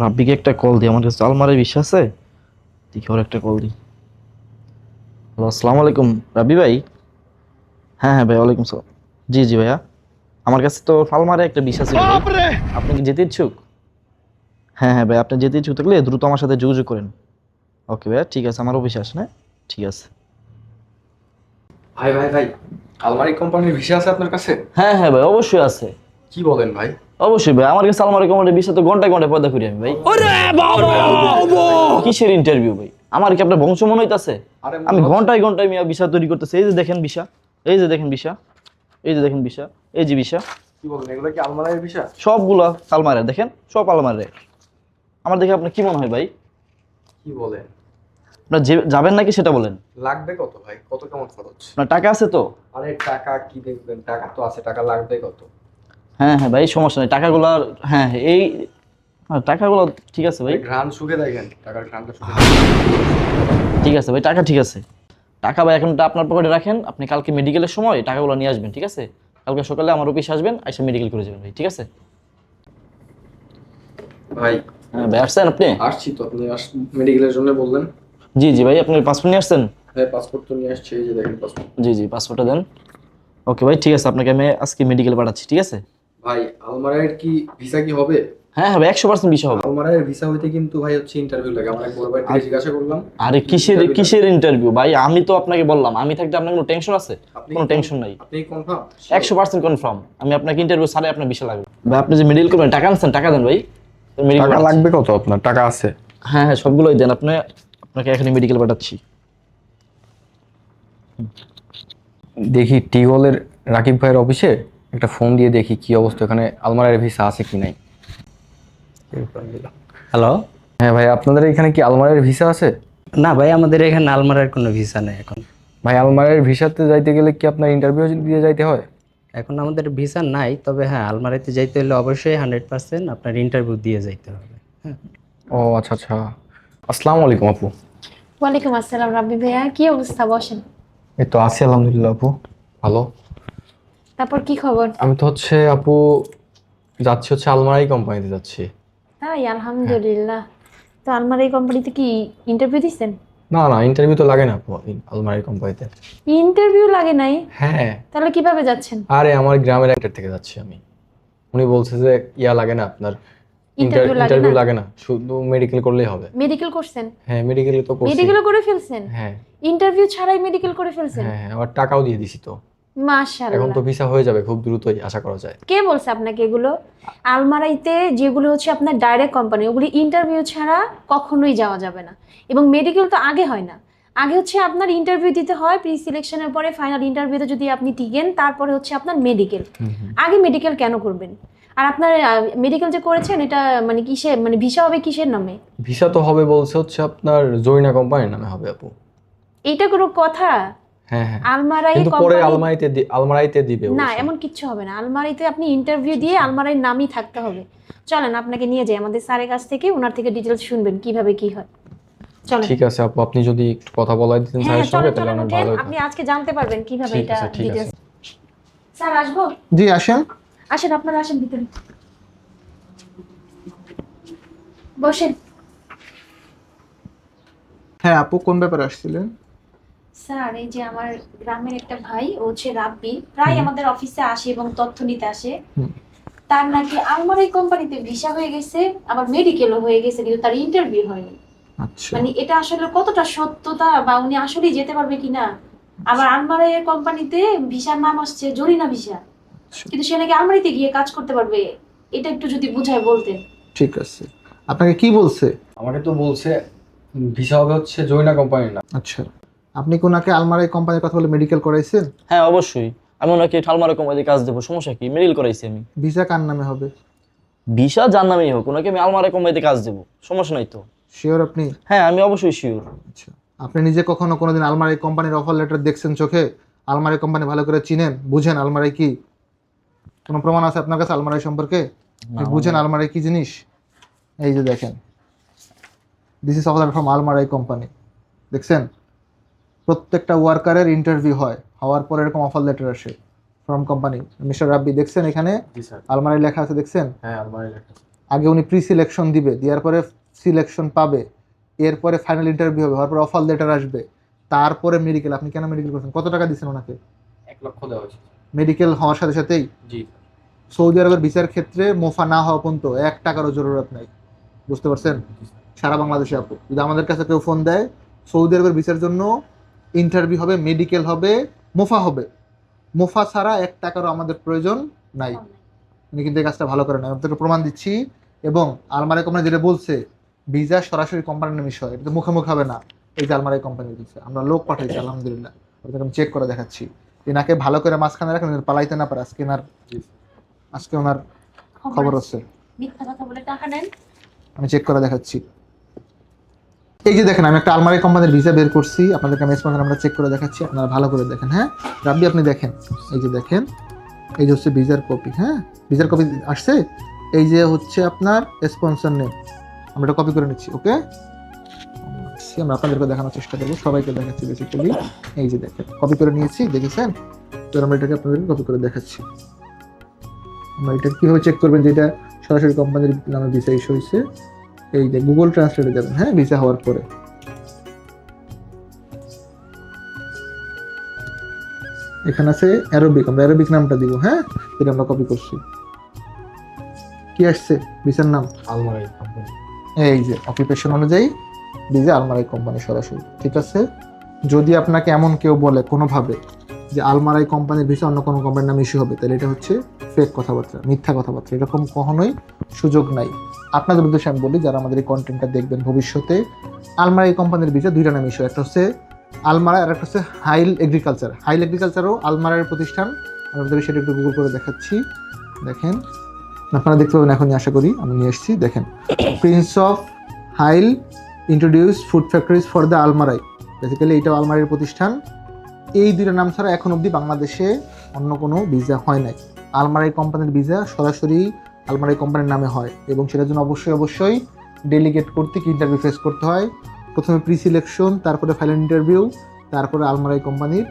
রাব্বিকে একটা কল দিই আমার কাছে আলমারে বিশ্বাস আছে দেখি ওর একটা কল দিই। হ্যালো আসসালামু আলাইকুম। রাব্বি ভাই? হ্যাঁ হ্যাঁ ভাই ওয়ালাইকুম সালাম। জি জি ভাইয়া। আমার কাছে তো আলমারে একটা বিশ্বাস আছে আপনি কি যেতে ইচ্ছুক? হ্যাঁ হ্যাঁ ভাই আপনি যেতে ইচ্ছুক থাকলে দ্রুত আমার সাথে যোগাযোগ করেন। ওকে ভাইয়া ঠিক আছে আমার অফিসে আসেন হ্যাঁ? ঠিক আছে। ভাই ভাই ভাই আলমারি কোম্পানির ভিসা আছে আপনার কাছে? হ্যাঁ হ্যাঁ ভাই অবশ্যই আছে। কি বলেন ভাই? অবশ্যই ভাই আমার কাছে আলমারি কমান্ডের বিষয় তো ঘন্টায় ঘন্টায় পয়দা করি আমি ভাই। কিসের ইন্টারভিউ ভাই? আমার কি আপনার বংশ মনে হইতাছে? আমি ঘন্টায় ঘন্টায় মিয়া বিষা তৈরি করতেছি। এই যে দেখেন বিষা এই যে দেখেন বিষা এই যে দেখেন বিষা এই যে বিষা। কি বলেন এগুলো কি আলমারির ভিসা সবগুলো আলমারে দেখেন? সব আলমারে আমার দেখে আপনার কি মনে হয় ভাই? কি বলেন? আপনার যাবেন নাকি সেটা বলেন। লাগবে কত ভাই? কত কেমন খরচ? আপনার টাকা আছে তো? আরে টাকা কি দেখবেন? টাকা তো আছে টাকা লাগবে কত? হ্যাঁ হ্যাঁ ভাই সমস্যা নেই। টাকাগুলো হ্যাঁ হ্যাঁ, এই টাকাগুলো ঠিক আছে ভাই। ঘ্রাণ শুকে দেখেন টাকার ঘ্রাণটা ঠিক আছে ভাই টাকা ঠিক আছে। টাকা ভাই এখন আপনার পকেটে রাখেন আপনি কালকে মেডিকেলের সময় টাকাগুলো নিয়ে আসবেন ঠিক আছে? কালকে সকালে আমার অফিসে আসবেন এসে মেডিকেল করে যাবেন ভাই ঠিক আছে? ভাই হ্যাঁ ভাই আসছেন আপনি? আসছি তো আপনি আস মেডিকেলের জন্য বললেন। জি জি ভাই আপনি পাসপোর্ট নিয়ে আসছেন? হ্যাঁ পাসপোর্ট তো নিয়ে আসছে এই যে দেখেন পাসপোর্ট জি জি পাসপোর্টটা দেন। ওকে ভাই ঠিক আছে আপনাকে আমি আজকে মেডিকেল পাঠাচ্ছি ঠিক আছে? ভাই আলমারির কি ভিসা কি হবে? হ্যাঁ হ্যাঁ একশো পার্সেন্ট বিষয় হবে। আলমারির ভিসা হইতে কিন্তু ভাই হচ্ছে ইন্টারভিউ লাগে। আমার এক বড় ভাই জিজ্ঞাসা করলাম। আরে কিসের কিসের ইন্টারভিউ ভাই আমি তো আপনাকে বললাম আমি থাকতে আপনার কোনো টেনশন আছে? কোনো টেনশন নাই। আপনি কনফার্ম একশো পার্সেন্ট কনফার্ম আমি আপনাকে ইন্টারভিউ ছাড়াই আপনার বিষয় লাগবে। ভাই আপনি যে মেডিকেল করবেন টাকা আনছেন টাকা দেন ভাই। টাকা লাগবে কত আপনার? টাকা আছে। হ্যাঁ হ্যাঁ সবগুলোই দেন। আপনি আপনাকে এখানে মেডিকেল পাঠাচ্ছি। দেখি টিগলের রাকিব ভাইয়ের অফিসে একটা ফোন দিয়ে দেখি কি অবস্থা এখানে আলমারির ভিসা আছে কি নাই। হ্যালো? হ্যাঁ ভাই আপনাদের এখানে কি আলমারির ভিসা আছে? না ভাই আমাদের এখানে আলমারার কোনো ভিসা নেই এখন। ভাই আলমারির ভিসাতে যাইতে গেলে কি আপনার ইন্টারভিউ দিয়ে যাইতে হয়? এখন আমাদের ভিসা নাই তবে হ্যাঁ আলমারিতে যাইতে হলে অবশ্যই হান্ড্রেড পার্সেন্ট আপনার ইন্টারভিউ দিয়ে যাইতে হবে। হ্যাঁ। ও আচ্ছা আচ্ছা। আসসালামু আলাইকুম আপু। ওয়ালাইকুম আসসালাম রাব্বি ভাইয়া কি অবস্থা বসেন। এই তো আছি আলহামদুলিল্লাহ আপু ভালো। তারপর কি খবর? আমি তো হচ্ছে আপু যাচ্ছি হচ্ছে আলমারি কোম্পানিতে যাচ্ছি। তাই? আলহামদুলিল্লাহ। তো আলমারি কোম্পানিতে কি ইন্টারভিউ দিচ্ছেন না না ইন্টারভিউ তো লাগে না আপু আলমারি কোম্পানিতে। ইন্টারভিউ লাগে নাই? হ্যাঁ। তাহলে কীভাবে যাচ্ছেন? আরে আমার গ্রামের একটা থেকে যাচ্ছি আমি। উনি বলছে যে ইয়া লাগে না আপনার ইন্টারভিউ লাগে না? শুধু মেডিকেল করলেই হবে। মেডিকেল করছেন? হ্যাঁ মেডিকেল তো করছি। মেডিকেলও করে ফেলছেন? হ্যাঁ। ইন্টারভিউ ছাড়াই মেডিকেল করে ফেলছেন? হ্যাঁ হ্যাঁ, আবার টাকাও দিয়ে দিছি তো। এখন তো ভিসা হয়ে যাবে খুব দ্রুতই আশা করা যায়। কে বলছে আপনাকে এগুলো? আলমারাইতে যেগুলো হচ্ছে আপনার ডাইরেক্ট কোম্পানি ওগুলি ইন্টারভিউ ছাড়া কখনোই যাওয়া যাবে না। এবং মেডিকেল তো আগে হয় না। আগে হচ্ছে আপনার ইন্টারভিউ দিতে হয় প্রি সিলেকশনের পরে ফাইনাল ইন্টারভিউতে যদি আপনি টিকেন তারপরে হচ্ছে আপনার মেডিকেল আগে মেডিকেল কেন করবেন? আর আপনার মেডিকেল যে করেছেন এটা মানে কিসে মানে ভিসা হবে কিসের নামে? ভিসা তো হবে বলছে হচ্ছে আপনার জৈনা কোম্পানির নামে হবে আপু। এইটা কোনো কথা? আলমারাই কিন্তু পরে আলমারিতে দিবে না এমন কিচ্ছু হবে না। আলমারিতে আপনি ইন্টারভিউ দিয়ে আলমারির নামই থাকতে হবে। চলেন আপনাকে নিয়ে যাই। আমাদের স্যারের কাছ থেকে ওনার থেকে ডিটেলস শুনবেন কীভাবে কি হয়। চলেন। ঠিক আছে আপু আপনি যদি একটু কথা বলাই দিতেন হ্যাঁ স্যারের সঙ্গে তাহলে অনেক ভালো হতো। আপনি আজকে জানতে পারবেন কীভাবে এটা ডিটেলস আছে। স্যার আসব? জি আসেন। আসেন আপনারা আসেন ভিতরে। বসেন। হ্যাঁ আপু কোন ব্যাপারে আসছিলেন? স্যার এই যে আমার গ্রামের একটা ভাই ও হচ্ছে রাব্বি প্রায় আমাদের অফিসে আসে এবং তথ্য নিতে আসে। তার নাকি আলমারি কোম্পানিতে ভিসা হয়ে গেছে আবার মেডিকেলও হয়ে গেছে কিন্তু তার ইন্টারভিউ হয়নি। আচ্ছা। মানে এটা আসলে কতটা সত্যতা বা উনি আসলেই যেতে পারবে কিনা? আবার আলমারি কোম্পানিতে ভিসার নাম আসছে জরিনা ভিসা আচ্ছা। কিন্তু সে নাকি আলমারিতে গিয়ে কাজ করতে পারবে এটা একটু যদি বুঝায় বলতেন। ঠিক আছে। আপনাকে কি বলছে? আমাকে তো বলছে ভিসা হবে হচ্ছে জৈনা কোম্পানির নাম। আচ্ছা। আপনি কি ওনাকে আলমারি কোম্পানির কথা বলে মেডিকেল করাইছেন? হ্যাঁ অবশ্যই। আমি ওনাকে ঠালমারে কোম্পানিতে কাজ দেবো। সমস্যা কি? মেডিকেল করাইছি আমি। ভিসা কার নামে হবে? ভিসা যার নামেই হোক ওনাকে আমি আলমারে কোম্পানিতে কাজ দেবো। সমস্যা নাই তো। শিওর আপনি? হ্যাঁ আমি অবশ্যই শিওর আচ্ছা। আপনি নিজে কখনো কোনোদিন আলমারি কোম্পানির অফার লেটার দেখছেন চোখে? আলমারি কোম্পানি ভালো করে চিনেন? বুঝেন আলমারি কি? কোনো প্রমাণ আছে আপনার কাছে আলমারি সম্পর্কে? আপনি বুঝেন আলমারি কি জিনিস? এই যে দেখেন। This is offer from Almarai company. দেখছেন? প্রত্যেকটা ওয়ার্কারের ইন্টারভিউ হয়। হওয়ার পরে এরকম অফার লেটার আসে ফ্রম কোম্পানি মিস্টার রাব্বি দেখছেন এখানে? আলমারি লেখা আছে দেখছেন? হ্যাঁ আলমারি লেখা আগে উনি প্রি সিলেকশন দিবে দেওয়ার পরে সিলেকশন পাবে। এরপরে ফাইনাল ইন্টারভিউ হবে হওয়ার পরে অফার লেটার আসবে। তারপরে মেডিকেল আপনি কেন মেডিকেল করছেন? কত টাকা দিচ্ছেন ওনাকে? এক লক্ষ দেওয়া হয়েছে। মেডিকেল হওয়ার সাথে সাথেই? জি সৌদি আরবের ভিসার ক্ষেত্রে মোফা না হওয়া পর্যন্ত এক টাকারও জরুরত নাই। বুঝতে পারছেন? সারা বাংলাদেশে আপু যদি আমাদের কাছে কেউ ফোন দেয় সৌদি আরবের ভিসার জন্য ইন্টারভিউ হবে মেডিকেল হবে মোফা হবে। মোফা ছাড়া এক টাকারও আমাদের প্রয়োজন নাই। উনি কিন্তু এই কাজটা ভালো করে না আমি আপনাকে প্রমাণ দিচ্ছি। এবং আলমারি কোম্পানি যেটা বলছে ভিসা সরাসরি কোম্পানির বিষয় এটা তো মুখোমুখি হবে না। এই যে আলমারি কোম্পানির ভিসা আমরা লোক পাঠাইছি আলহামদুলিল্লাহ। আপনাকে আমি চেক করে দেখাচ্ছি। এনাকে ভালো করে মাঝখানে রাখেন পালাইতে না পারে। আজকে এনার আজকে ওনার খবর আছে। মিথ্যা কথা বলে টাকা নেন। আমি চেক করে দেখাচ্ছি। এই যে দেখেন, আমি একটা আলমারি কোম্পানির ভিসা বের করছি। আপনাদেরকে আমি স্পন্সর আমরা চেক করে দেখাচ্ছি। আপনারা ভালো করে দেখেন হ্যাঁ? রাব্বি, আপনি দেখেন। এই যে দেখেন, এই যে হচ্ছে ভিসার কপি হ্যাঁ? ভিসার কপি আসছে? এই যে হচ্ছে আপনার স্পন্সর নেম আমরা এটা কপি করে নিচ্ছি ওকে আমরা আপনাদেরকে দেখানোর চেষ্টা করব। সবাইকে দেখাচ্ছি বেসিক্যালি এই যে দেখেন কপি করে নিয়েছি, দেখেছেন? তো আমরা এটাকে আপনাদেরকে কপি করে দেখাচ্ছি। আমরা এটা কীভাবে চেক করবেন যে এটা সরাসরি কোম্পানির নামে ভিসা ইস্যু হয়েছে? এই যে গুগল ট্রান্সলেটে যাবেন হ্যাঁ ভিসা হওয়ার পরে। এখানে আছে অ্যারোবিক আমরা অ্যারোবিক নামটা দিব হ্যাঁ? এটা আমরা কপি করছি। কি আসছে? ভিসার নাম? আলমারি কোম্পানি এই যে অকুপেশন অনুযায়ী ভিসা আলমারাই কোম্পানি সরাসরি ঠিক আছে? যদি আপনাকে এমন কেউ বলে কোনোভাবে যে আলমারাই কোম্পানির ভিসা অন্য কোনো কোম্পানির নাম ইস্যু হবে তাহলে এটা হচ্ছে ফেক কথাবার্তা মিথ্যা কথাবার্তা। এরকম কখনোই সুযোগ নাই। আপনাদের উদ্দেশ্যে আমি বলি, যারা আমাদের এই কন্টেন্টটা দেখবেন ভবিষ্যতে আলমারাই কোম্পানির ভিসা দুইটা নামে ইস্যু একটা হচ্ছে আলমারা আর একটা হচ্ছে হাইল এগ্রিকালচার হাইল এগ্রিকালচারও আলমারার প্রতিষ্ঠান। আমি আপনাদের সেটা একটু গুগল করে দেখাচ্ছি। দেখেন, আপনারা দেখতে পাবেন এখনই, আশা করি, আমি নিয়ে এসেছি। দেখেন prince of Hail introduce food factories for the Almarai basically এইটাও আলমারির প্রতিষ্ঠান। এই দুইটা নাম ছাড়া এখন অবধি বাংলাদেশে অন্য কোনো ভিসা হয় নাই। আলমারাই কোম্পানির ভিসা সরাসরি আলমারাই কোম্পানির নামে হয় এবং সেটার জন্য অবশ্যই অবশ্যই ডেলিগেট করতে কি ইন্টারভিউ ফেস করতে হয়। প্রথমে প্রি সিলেকশন তারপরে ফাইনাল ইন্টারভিউ তারপরে আলমারাই কোম্পানির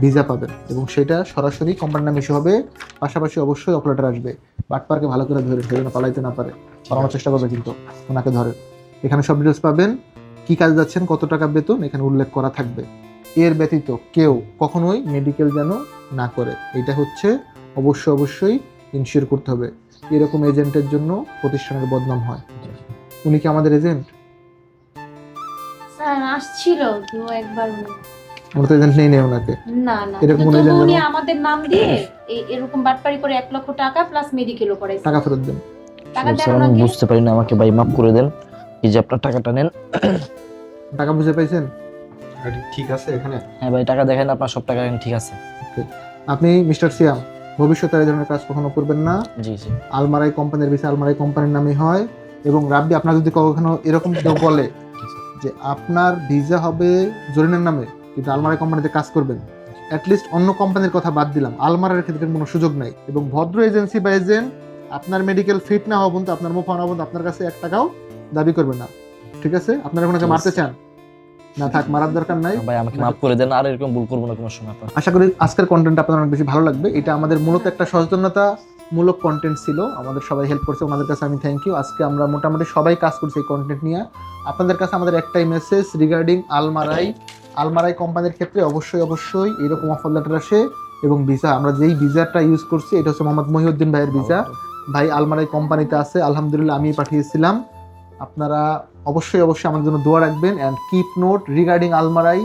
ভিসা পাবেন এবং সেটা সরাসরি কোম্পানির নামে ইস্যু হবে। পাশাপাশি অবশ্যই অপারেটর আসবে। বাটপারকে ভালো করে ধরে যেন পালাইতে না পারে। পালানোর চেষ্টা করবে কিন্তু ওনাকে ধরে। এখানে সব ডিটেলস পাবেন, কি কাজ যাচ্ছেন, কত টাকা বেতন, এখানে উল্লেখ করা থাকবে। এর ব্যতীত কেউ কখনোই মেডিকেল যেন না করে। এটা হচ্ছে অবশ্যই অবশ্যই ইনশিওর করতে হবে। এরকম এজেন্টের জন্য প্রতিষ্ঠানের বদনাম হয়। উনি কি আমাদের এজেন্ট স্যার আসছিল কেউ একবার। আমরা তো এজেন্ট নেই নেই ওনাকে। না না এরকম উনি আমাদের নাম দিয়ে এরকম বাটপারি করে এক লক্ষ টাকা প্লাস মেডিকেলও করাইছে। টাকা ফেরত দেন। টাকা দেন আমি বুঝতে পারি না আমাকে ভাই মাফ করে দেন। এই যে আপনার টাকাটা নেন। টাকা বুঝে পাইছেন? ঠিক আছে এখানে। হ্যাঁ ভাই টাকা দেখেন আপনার সব টাকা এখানে ঠিক আছে। আপনি মিস্টার সিয়াম? ভবিষ্যতে এই ধরনের কাজ কখনো করবেন না। জি জি। আলমারাই কোম্পানির বিষয়ে আলমারাই কোম্পানির নামে হয়। এবং রাব্বি আপনার যদি কখনো এরকম কেউ বলে যে আপনার ভিসা হবে জরিনের নামে কিন্তু আলমারাই কোম্পানিতে কাজ করবেন অ্যাটলিস্ট অন্য কোম্পানির কথা বাদ দিলাম। আলমারার ক্ষেত্রে কোনো সুযোগ নাই। এবং ভদ্র এজেন্সি বা এজেন্ট আপনার মেডিকেল ফিট না হওয়া পর্যন্ত আপনার মুখ না হওয়া আপনার কাছে এক টাকাও দাবি করবে না। ঠিক আছে? আপনারা ঠিক মারতে চান? না থাক মারার দরকার নাই। ভাই আমাকে মাফ করে দেন আর এরকম ভুল করব না কোনো সময় আশা করি আজকের কন্টেন্ট আপনাদের অনেক বেশি ভালো লাগবে। এটা আমাদের মূলত একটা সচেতনতা মূলক কন্টেন্ট ছিল। আমাদের সবাই হেল্প করছে ওনাদের কাছে আমি থ্যাংক ইউ আজকে আমরা মোটামুটি সবাই কাজ করছি এই কন্টেন্ট নিয়ে। আপনাদের কাছে আমাদের একটাই মেসেজ রিগার্ডিং আলমারাই। আলমারাই কোম্পানির ক্ষেত্রে অবশ্যই অবশ্যই এরকম অফার লেটার আসে। এবং ভিসা আমরা যেই ভিসাটা ইউজ করছি এটা হচ্ছে মোহাম্মদ মহিউদ্দিন ভাইয়ের ভিসা ভাই আলমারাই কোম্পানিতে আছে। আলহামদুলিল্লাহ আমি পাঠিয়েছিলাম। আপনারা অবশ্যই অবশ্যই আমাদের জন্য দোয়া রাখবেন and keep note regarding Almarai.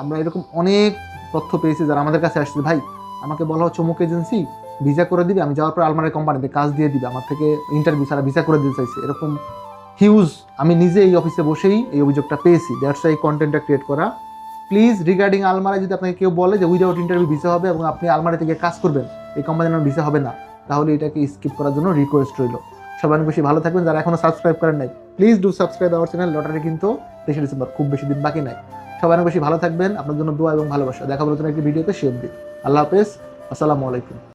আমরা এরকম অনেক তথ্য পেয়েছি যারা আমাদের কাছে আসছে, ভাই, আমাকে বলা হচ্ছে অমুক এজেন্সি, ভিসা করে দিবে, আমি যাওয়ার পর আলমারাই কোম্পানিতে কাজ দিয়ে দিবে, আমার থেকে ইন্টারভিউ ছাড়া ভিসা করে দিতে চাইছে। এরকম হিউজ আমি নিজে এই অফিসে বসেই এই অভিযোগটা পেয়েছি। দ্যাটস এই কন্টেন্টটা ক্রিয়েট করা। প্লিজ রিগার্ডিং আলমারাই যদি আপনাকে কেউ বলে যে উইদাউট ইন্টারভিউ ভিসা হবে এবং আপনি আলমারি থেকে কাজ করবেন, এই কোম্পানির ভিসা হবে না, তাহলে এটাকে স্কিপ করার জন্য রিকোয়েস্ট রইল। সবাই অনেক বেশি ভালো থাকবেন। যারা এখনও সাবস্ক্রাইব করেন নাই please do subscribe our channel lottery কিন্তু তেইশে ডিসেম্বর খুব বেশি দিন বাকি নাই। সবাই অনেক বেশি ভালো থাকবেন, আপনার জন্য দোয়া এবং ভালোবাসা। দেখা বলতে একটি ভিডিওতে, সে অব্দি আল্লাহ হাফেজ, আসসালামু আলাইকুম।